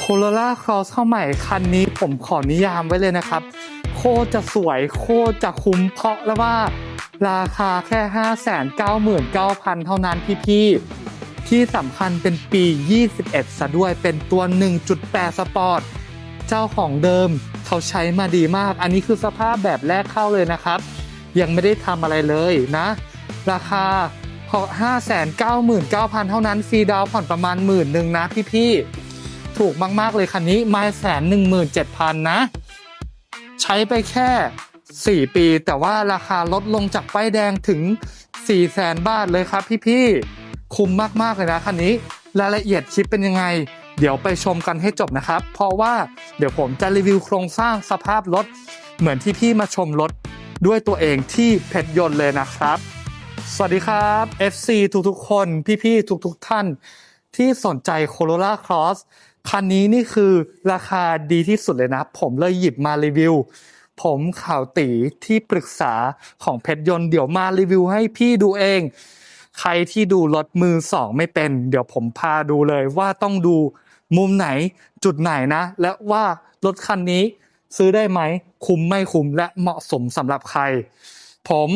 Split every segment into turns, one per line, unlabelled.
โคโรล่าครอสเข้าใหม่คันนี้ผมขอนิยามไว้เลยนะครับ โคตรจะสวยโคตรจะคุ้มเพราะแล้วว่า ราคาแค่ 599,000 เท่านั้นพี่ๆที่สำคัญเป็นปี 21 ซะด้วยเป็นตัว 1.8 สปอร์ต เจ้าของเดิมเขาใช้มาดีมาก อันนี้คือสภาพแบบแรกเข้าเลยนะครับ ยังไม่ได้ทำอะไรเลยนะ ราคาพอ599,000 เท่านั้นฟรีดาวน์ผ่อนประมาณหมื่นหนึ่งนะพี่ๆ ถูกมาก ๆ เลยคันนี้ม่แสนหนึ่งหมื่นเจ็ดพันนะ ใช้ไปแค่ 4 ปี แต่ว่าราคาลดลงจากป้ายแดงถึง 4 0 0แสนบาทเลยครับพี่ ๆ คุ้มมาก ๆ เลยนะคันนี้ รายละเอียดคลิปเป็นยังไง เดี๋ยวไปชมกันให้จบนะครับ เพราะว่าเดี๋ยวผมจะรีวิวโครงสร้างสภาพรถเหมือนที่พี่มาชมรถด้วยตัวเองที่เพชรยนต์เลยนะครับ สวัสดีครับ FC ทุกๆ คน พี่ๆ ทุกๆ ท่านที่สนใจ Corolla Cross คันนี้นี่คือราคาดีที่สุดเลยนะ ผมเลยหยิบมารีวิว ผมข่าวตีที่ปรึกษาของเพชรยนต์เดี๋ยวมารีวิวให้พี่ดูเอง ใครที่ดูรถมือสองไม่เป็น เดี๋ยวผมพาดูเลยว่าต้องดูมุมไหนจุดไหนนะ และว่ารถคันนี้ซื้อได้ไหมคุ้มไม่คุ้มและเหมาะสมสำหรับใคร ผม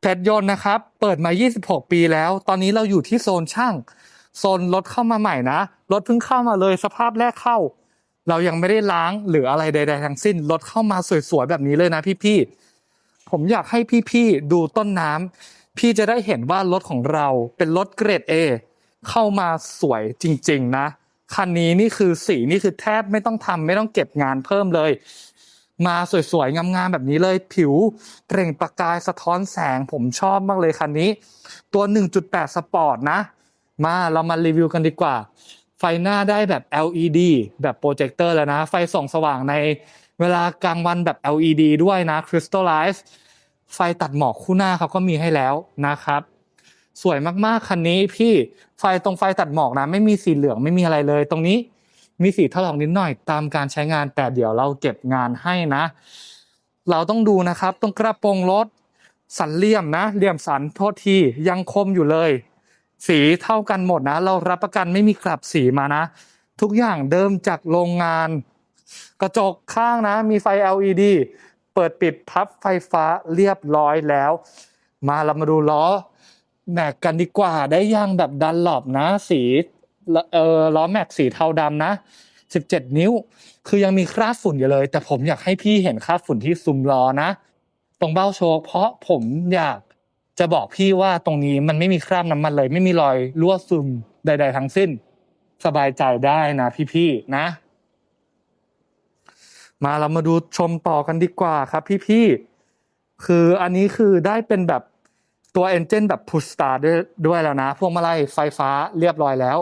เพชรยนต์นะครับ เปิดมา 26 ปีแล้ว ตอนนี้เราอยู่ที่โซนช่าง โซนรถเข้ามาใหม่นะรถเพิ่งเข้ามาเลยสภาพแรกเข้า เรายังไม่ได้ล้างหรืออะไรใด ๆ ทั้งสิ้นรถเข้ามาสวยๆแบบนี้เลยนะพี่ๆผมอยากให้พี่ๆดูต้นน้ำพี่จะได้เห็นว่ารถของเราเป็นรถเกรด A เข้ามาสวยจริง ๆ นะคันนี้นี่คือสีนี่คือแทบไม่ต้องทำไม่ต้องเก็บงานเพิ่มเลย มาสวยๆงามๆแบบนี้เลย ผิวเปล่งประกายสะท้อนแสงผมชอบมากเลยคันนี้ ตัว 1.8 สปอร์ตนะ มาเรามารีวิวกันดีกว่า ไฟหน้าได้แบบ LED แบบโปรเจคเตอร์แล้วนะ ไฟส่องสว่างในเวลากลางวันแบบ LED ด้วยนะ Crystallize ไฟตัดหมอกคู่หน้าเขาก็มีให้แล้วนะครับ สวยมากๆ คันนี้พี่ไฟตรงไฟตัดหมอกนะ ไม่มีสีเหลืองไม่มีอะไรเลย ตรงนี้มีสีถลอกนิดหน่อยตามการใช้งาน แต่เดี๋ยวเราเก็บงานให้นะ เราต้องดูนะครับตรงกระโปรงรถสันเหลี่ยมนะเหลี่ยมสันโทษทียังคมอยู่เลย สีเท่ากันหมดนะ เรารับประกันไม่มีกลับสีมานะ ทุกอย่างเดิมจากโรงงาน กระจกข้างนะ มีไฟ LED เปิดปิดพับไฟฟ้าเรียบร้อยแล้ว มาเรามาดูล้อแม็กกันดีกว่าได้ยางแบบดันหลบนะ สีเออล้อแม็กสีเทาดำนะ 17 นิ้ว คือยังมีคราบฝุ่นอยู่เลย แต่ผมอยากให้พี่เห็นคราบฝุ่นที่ซุ้มล้อนะ ตรงเบ้าโชคเพราะผมอยาก จะบอกพี่ว่าตรงนี้มันไม่มีคราบน้ำมันเลย ไม่มีรอยรั่วซึมใด ๆ ทั้งสิ้น สบายใจได้นะพี่ๆนะ มาเรามาดูชมต่อกันดีกว่าครับ พี่ๆคืออันนี้คือได้เป็นแบบตัวเอนจินแบบ push start ด้วยด้วยแล้วนะพวงมาลัยไฟฟ้าเรียบร้อยแล้ว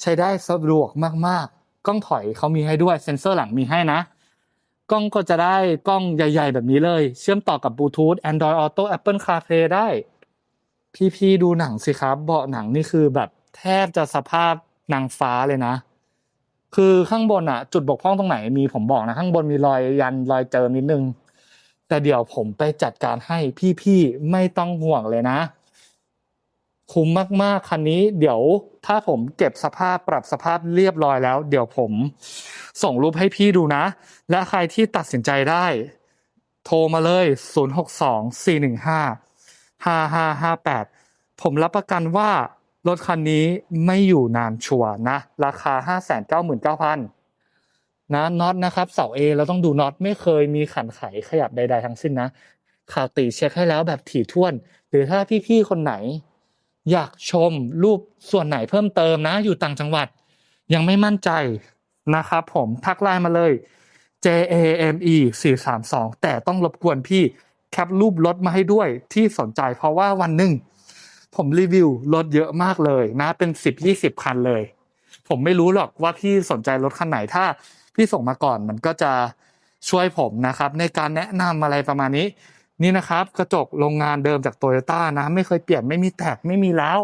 ใช้ได้สะดวกมากๆกล้องถอยเขามีให้ด้วยเซ็นเซอร์หลังมีให้นะ กล้องก็จะได้กล้องใหญ่ ๆ แบบนี้เลย เชื่อมต่อกับบลูทูธ Android Auto Apple CarPlay ได้ พี่ๆดูหนังสิครับ เบาะหนังนี่คือแบบแทบจะสภาพนางฟ้าเลยนะ คือข้างบนอะจุดบกพร่องตรงไหนมีผมบอกนะ ข้างบนมีรอยยันรอยเจิมนิดนึง แต่เดี๋ยวผมไปจัดการให้พี่ๆไม่ต้องห่วงเลยนะ คุ้มมากๆคันนี้เดี๋ยวถ้าผมเก็บสภาพปรับสภาพเรียบร้อยแล้ว เดี๋ยวผมส่งรูปให้พี่ดูนะ และใครที่ตัดสินใจได้ โทรมาเลย 062-415-5558 ผมรับประกันว่ารถคันนี้ไม่อยู่นานชัวนะ ราคา 599,000นะน็อตนะครับเสา A เราต้องดูน็อตไม่เคยมีขันไขขยับใด ๆ ทั้งสิ้นนะข่าวตีเช็คให้แล้วแบบถี่ถ้วน หรือถ้าพี่ๆคนไหน อยากชมรูปส่วนไหนเพิ่มเติมนะ อยู่ต่างจังหวัด ยังไม่มั่นใจนะครับผมทักไลน์มาเลย J A M E 432 แต่ต้องรบกวนพี่แคปรูปรถมาให้ด้วยที่สนใจเพราะว่าวันหนึ่งผมรีวิวรถเยอะมากเลยนะเป็น 10-20 คันเลย ผมไม่รู้หรอกว่าพี่สนใจรถคันไหนถ้า พี่ส่งมาก่อนมันก็จะช่วยผมนะครับ ในการแนะนำอะไรประมาณนี้ นี่นะครับ กระจกโรงงานเดิมจากโตโยต้านะ ไม่เคยเปลี่ยนไม่มีแตกไม่มีแล้ว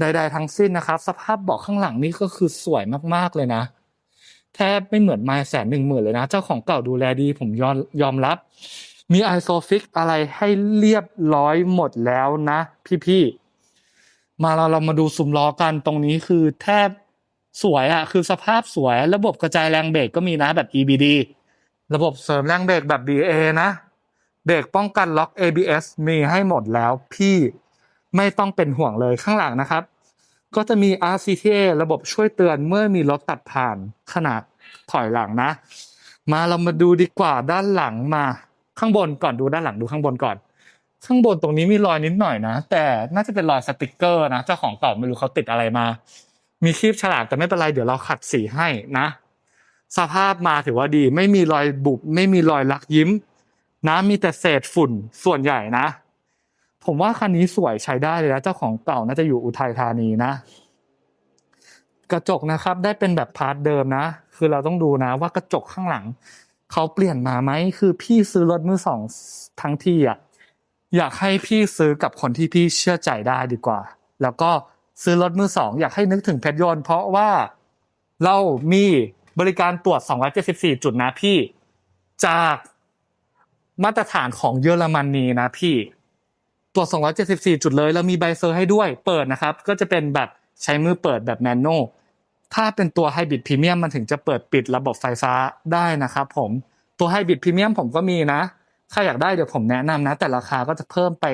ใด ๆ ทั้งสิ้นนะครับ สภาพเบาะข้างหลังนี่ก็คือสวยมากๆเลยนะแทบไม่เหมือนไมล์แสนหนึ่งหมื่นเลยนะ เจ้าของเก่าดูแลดีผมยอมยอมรับ มีไอโซฟิกอะไรให้เรียบร้อยหมดแล้วนะ พี่ๆมาเราเรามาดูซุมล้อกันตรงนี้คือแทบสวยอะคือสภาพสวย ระบบกระจายแรงเบรกก็มีนะแบบ EBD ระบบเสริมแรงเบรกแบบ BA นะ เบรกป้องกันล็อก ABS มีให้หมดแล้วพี่ไม่ต้องเป็นห่วงเลยข้างหลังนะครับ ก็จะมี RCTA ระบบช่วยเตือนเมื่อมีรถตัดผ่านขนาดถอยหลังนะ มาเรามาดูดีกว่าด้านหลังมาข้างบนก่อนดูด้านหลังดูข้างบนก่อน ข้างบนตรงนี้มีรอยนิดหน่อยนะ แต่น่าจะเป็นรอยสติกเกอร์นะเจ้าของเก่าไม่รู้เขาติดอะไรมา มีครีบฉลากแต่ไม่เป็นไรเดี๋ยวเราขัดสีให้นะ สภาพมาถือว่าดี ไม่มีรอยบุบไม่มีรอยลักยิ้ม นะมีแต่เศษฝุ่นส่วนใหญ่นะ ผมว่าคันนี้สวยใช้ได้เลยนะเจ้าของเก่าน่าจะอยู่อุทัยธานีนะ กระจกนะครับได้เป็นแบบพาร์ทเดิมนะ คือเราต้องดูนะว่ากระจกข้างหลังเขาเปลี่ยนมาไหมคือพี่ซื้อรถมือสองทั้งที่อะอยากให้พี่ซื้อกับคนที่พี่เชื่อใจได้ดีกว่า แล้วก็ซื้อรถมือสองอยากให้นึกถึงเพชรยนต์เพราะว่าเรามีบริการตรวจ 274 จุดนะพี่ จาก มาตรฐานของเยอรมนีนะพี่ตรวจ274 จุดเลยแล้วมีใบเซอร์ให้ด้วยเปิดนะครับ ก็จะเป็นแบบใช้มือเปิดแบบแมนนวลถ้าเป็นตัวไฮบริดพรีเมียมมันถึงจะเปิดปิดระบบไฟฟ้าได้นะครับผมตัวไฮบริดพรีเมียมผมก็มีนะใครอยากได้เดี๋ยวผมแนะนำนะ แต่ราคาก็จะเพิ่มไป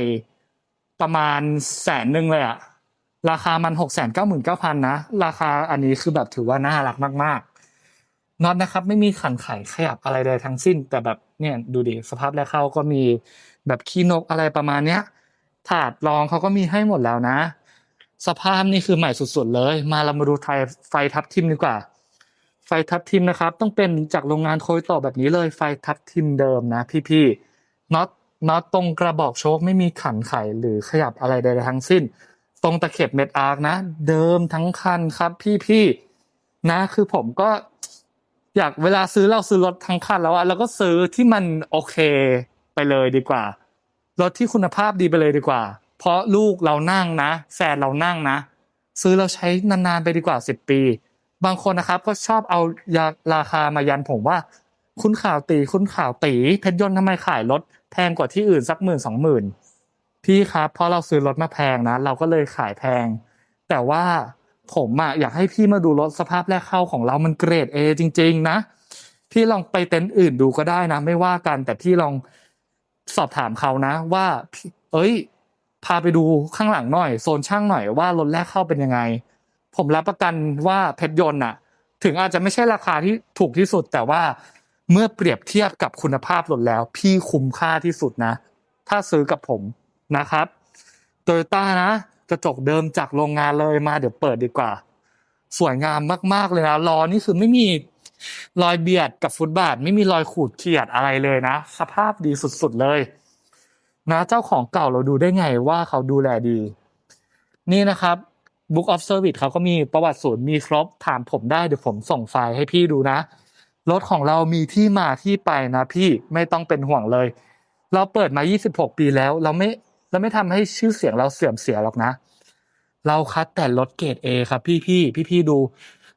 ประมาณแสนหนึ่งเลยอะราคามันหกแสนเก้าหมื่นเก้าพันนะ ราคาอันนี้คือแบบถือว่าน่ารักมาก ๆ น็อตนะครับ ไม่มีขันไขขยับอะไรใดทั้งสิ้น แต่แบบเนี่ยดูดิสภาพแรกเข้าก็มีแบบขี้นกอะไรประมาณเนี้ยถาดรองเขาก็มีให้หมดแล้วนะ สภาพนี่คือใหม่สุดๆเลย มาเรามาดูไทยไฟทับทิมดีกว่า ไฟทับทิมนะครับ ต้องเป็นจากโรงงานโคยต่อแบบนี้เลยไฟทับทิมเดิมนะ พี่ๆน็อตน็อตตรงกระบอกโชคไม่มีขันไขหรือขยับอะไรใดๆทั้งสิ้น ตรงตะเข็บเม็ดอาร์คนะ เดิมทั้งคันครับพี่ๆนะ คือผมก็ อยากเวลาซื้อเราซื้อรถทั้งคันแล้วอะเราก็ซื้อที่มันโอเคไปเลยดีกว่า รถที่คุณภาพดีไปเลยดีกว่า เพราะลูกเรานั่งนะแฟนเรานั่งนะ ซื้อเราใช้นานๆไปดีกว่าสิบปี บางคนนะครับก็ชอบเอายาราคามายันผมว่า คุณข่าวตีคุณข่าวตีเพชรยนต์ทำไมขายรถแพงกว่าที่อื่นสักหมื่นสองหมื่นพี่ครับเพราะเราซื้อรถมาแพงนะ เราก็เลยขายแพง แต่ว่า ผมอะอยากให้พี่มาดูรถสภาพแรกเข้าของเรามันเกรด A จริง ๆ นะ พี่ลองไปเต็นท์อื่นดูก็ได้นะ ไม่ว่ากัน แต่พี่ลองสอบถามเขานะ ว่า เอ้ย พาไปดูข้างหลังหน่อย โซนช่างหน่อยว่ารถแรกเข้าเป็นยังไง ผมรับประกันว่าเพชรยนต์อะถึงอาจจะไม่ใช่ราคาที่ถูกที่สุด แต่ว่าเมื่อเปรียบเทียบกับคุณภาพรถแล้ว พี่คุ้มค่าที่สุดนะ ถ้าซื้อกับผมนะครับโตโยต้านะ กระจกเดิมจากโรงงานเลยมาเดี๋ยวเปิดดีกว่า สวยงามมากๆเลยนะล้อนี่คือไม่มีรอยเบียดกับฟุตบาท ไม่มีรอยขูดเขียดอะไรเลยนะ สภาพดีสุดๆเลย นะเจ้าของเก่าเราดูได้ไงว่าเขาดูแลดี นี่นะครับ Book of Service เขาก็มีประวัติศูนย์มีครบถามผมได้เดี๋ยวผมส่งไฟล์ให้พี่ดูนะรถของเรามีที่มาที่ไปนะพี่ไม่ต้องเป็นห่วงเลย เราเปิดมา 26 ปีแล้ว เราไม่ เราไม่ทำให้ชื่อเสียงเราเสื่อมเสียหรอกนะ เราคัดแต่รถเกรด A ครับ พี่พี่พี่พี่ดู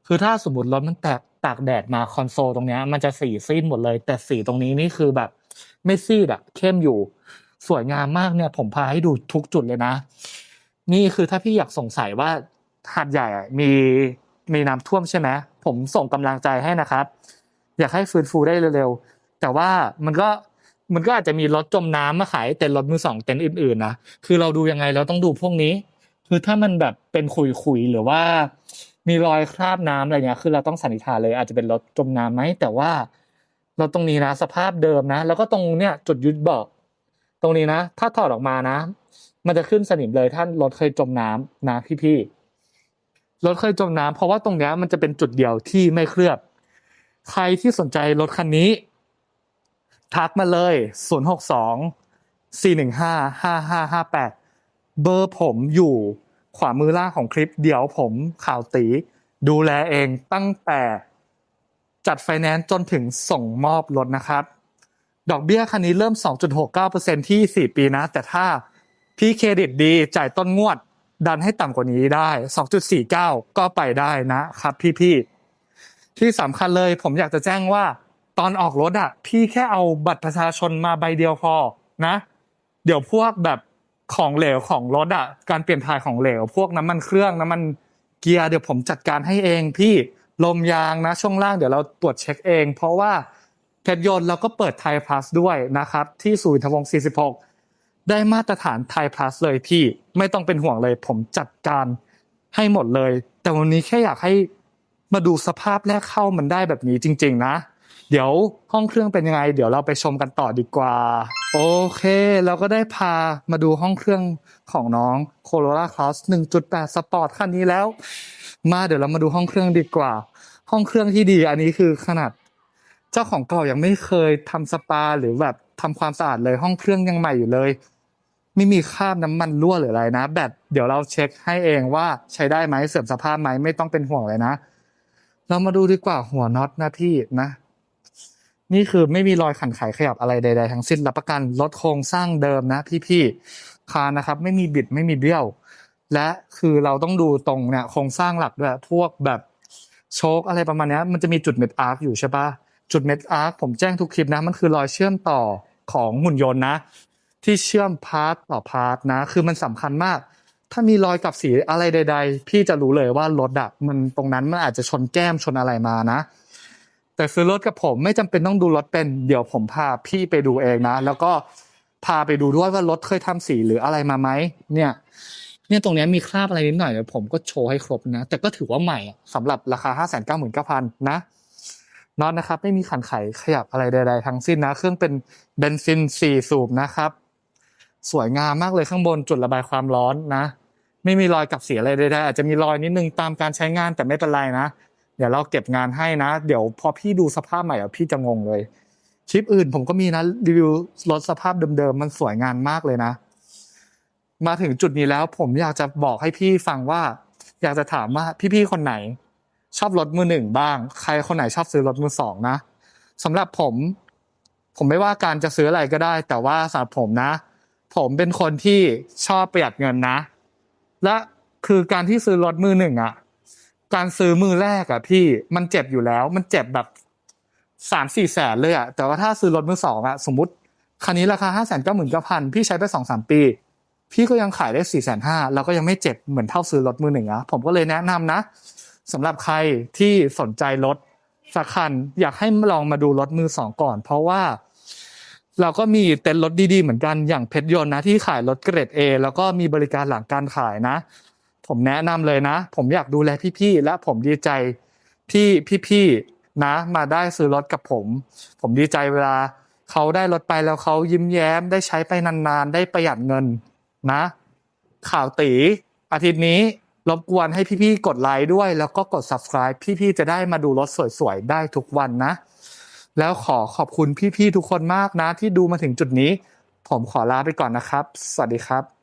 คือถ้าสมมติรถมันแตกตากแดดมาคอนโซลตรงนี้มันจะสีซีดหมดเลย แต่สีตรงนี้นี่คือแบบ ไม่ซีดอะเข้มอยู่ สวยงามมากเนี่ย ผมพาให้ดูทุกจุดเลยนะ นี่คือถ้าพี่อยากสงสัยว่าหาดใหญ่มีมีน้ำท่วมใช่ไหมผมส่งกำลังใจให้นะครับ อยากให้ฟื้นฟูได้เร็วๆแต่ว่ามันก็ มันก็อาจจะมีรถจมน้ำมาขายเต็นท์รถมือสองเต็นท์อื่นๆนะคือเราดูยังไงเราต้องดูพวกนี้ คือถ้ามันแบบเป็นขุยๆหรือว่า มีรอยคราบน้ำอะไรเงี้ยคือเราต้องสันนิษฐานเลย อาจจะเป็นรถจมน้ำไหมแต่ว่า เราตรงนี้นะสภาพเดิมนะ แล้วก็ตรงเนี้ยจุดยึดเบาะตรงนี้นะ ถ้าถอดออกมานะ มันจะขึ้นสนิมเลยถ้านรถเคยจมน้ำนะพี่ๆรถเคยจมน้ำเพราะว่าตรงเนี้ยมันจะเป็นจุดเดียวที่ไม่เคลือบ ใครที่สนใจรถคันนี้ ทักมาเลย 062 415 5558 เบอร์ผมอยู่ขวามือล่างของคลิป เดี๋ยวผมข่าวตี ดูแลเองตั้งแต่จัดไฟแนนซ์จนถึงส่งมอบรถนะครับ ดอกเบี้ยคันนี้เริ่ม 2.69%ที่ 4 ปีนะ แต่ถ้าพี่เครดิตดีจ่ายต้นงวด ดันให้ต่ำกว่านี้ได้ 2.49 ก็ไปได้นะครับพี่ๆที่สำคัญเลยผมอยากจะแจ้งว่า ตอนออกรถอะพี่แค่เอาบัตรประชาชนมาใบเดียวพอนะ เดี๋ยวพวกแบบของเหลวของรถอะการเปลี่ยนถ่ายของเหลว พวกน้ำมันเครื่องน้ำมันเกียร์เดี๋ยวผมจัดการให้เองพี่ลมยางนะช่วงล่างเดี๋ยวเราตรวจเช็คเอง เพราะว่าเพชรยนต์เราก็เปิดไทยพลัสด้วยนะครับ ที่ศูนย์ทวงศ์46 ได้มาตรฐานไทยพลัสเลยพี่ไม่ต้องเป็นห่วงเลย ผมจัดการให้หมดเลย แต่วันนี้แค่อยากให้มาดูสภาพแรกเข้ามันได้แบบนี้จริง ๆ นะ เดี๋ยวห้องเครื่องเป็นยังไง เดี๋ยวเราไปชมกันต่อดีกว่า โอเค เราก็ได้พามาดูห้องเครื่องของน้อง Corolla Cross 1.8 Sport คันนี้แล้ว มาเดี๋ยวเรามาดูห้องเครื่องดีกว่า ห้องเครื่องที่ดีอันนี้คือขนาด เจ้าของเก่ายังไม่เคยทำสปาหรือแบบทำความสะอาดเลยห้องเครื่องยังใหม่อยู่เลย ไม่มีคราบน้ำมันรั่วหรืออะไรนะ แบตเดี๋ยวเราเช็คให้เองว่าใช้ได้ไหมเสื่อมสภาพไหมไม่ต้องเป็นห่วงเลยนะ เรามาดูดีกว่าหัวน็อตนะพี่นะ นี่คือไม่มีรอยขันไขขยับอะไรใด ๆ ทั้งสิ้นรับประกันลดโครงสร้างเดิมนะพี่ๆคานนะครับ ไม่มีบิดไม่มีเบี้ยว และคือเราต้องดูตรงเนี่ยโครงสร้างหลักด้วยพวกแบบโชคอะไรประมาณนี้มันจะมีจุดเม็ดอาร์คอยู่ใช่ปะจุดเม็ดอาร์คผมแจ้งทุกคลิปนะมันคือรอยเชื่อมต่อของหุ่นยนต์นะ ที่เชื่อมพาร์ทต่อพาร์ทนะ คือมันสำคัญมาก ถ้ามีรอยกับสีอะไรใด ๆ พี่จะรู้เลยว่ารถอะมันตรงนั้นมันอาจจะชนแก้มชนอะไรมานะ แต่ซื้อรถกับผมไม่จำเป็นต้องดูรถเป็นเดี๋ยวผมพาพี่ไปดูเองนะ แล้วก็พาไปดูด้วยว่ารถเคยทำสีหรืออะไรมาไหมเนี่ย เนี่ยตรงนี้มีคราบอะไรนิดหน่อยเดี๋ยวผมก็โชว์ให้ครบนะ แต่ก็ถือว่าใหม่อะสำหรับราคา 5 9 9 0 0 0นะน็อตนะครับ ไม่มีขันไขขยับอะไรใด ๆ ทั้งสิ้นนะ เครื่องเป็นเบนซิน 4 สูบนะครับ สวยงามมากเลยข้างบนจุดระบายความร้อนนะ ไม่มีรอยกับเสียอะไรใดๆอาจจะมีรอยนิดนึงตามการใช้งานแต่ไม่เป็นไรนะ เดี๋ยวเราเก็บงานให้นะ เดี๋ยวพอพี่ดูสภาพใหม่อะพี่จะงงเลยคลิปอื่นผมก็มีนะรีวิวรถสภาพเดิมๆมันสวยงามมากเลยนะ มาถึงจุดนี้แล้วผมอยากจะบอกให้พี่ฟังว่า อยากจะถามว่าพี่ๆคนไหน ชอบรถมือหนึ่งบ้าง ใครคนไหนชอบซื้อรถมือสองนะสำหรับผม ผมไม่ว่าการจะซื้ออะไรก็ได้ แต่ว่าสำหรับผมนะ ผมเป็นคนที่ชอบประหยัดเงินนะ และคือการที่ซื้อรถมือหนึ่งอะ การซื้อมือแรกอะพี่มันเจ็บอยู่แล้ว มันเจ็บแบบสามสี่แสนเลยอะแต่ว่าถ้าซื้อรถมือสองอะสมมติคันนี้ราคาห้าแสนเก้าหมื่นเก้าพันพี่ใช้ไปสองสามปี พี่ก็ยังขายได้สี่แสนห้าแล้วก็ยังไม่เจ็บเหมือนเท่าซื้อรถมือหนึ่งอะผมก็เลยแนะนำนะสำหรับใครที่สนใจรถสักคันอยากให้ลองมาดูรถมือสองก่อน เพราะว่า เราก็มีเต็นท์รถดีๆเหมือนกันอย่างเพชรยนต์นะที่ขายรถเกรด A แล้วก็มีบริการหลังการขายนะ ผมแนะนำเลยนะ ผมอยากดูแลพี่ๆและผมดีใจที่พี่ๆนะมาได้ซื้อรถกับผม ผมดีใจเวลาเขาได้รถไปแล้วเขายิ้มแย้ม ได้ใช้ไปนานๆ ได้ประหยัดเงินนะ ข่าวตีอาทิตย์นี้รบกวนให้พี่ๆกดไลค์ด้วย แล้วก็กด subscribe พี่ๆจะได้มาดูรถสวยๆได้ทุกวันนะ แล้วขอขอบคุณพี่ๆทุกคนมากนะ ที่ดูมาถึงจุดนี้ ผมขอลาไปก่อนนะครับ สวัสดีครับ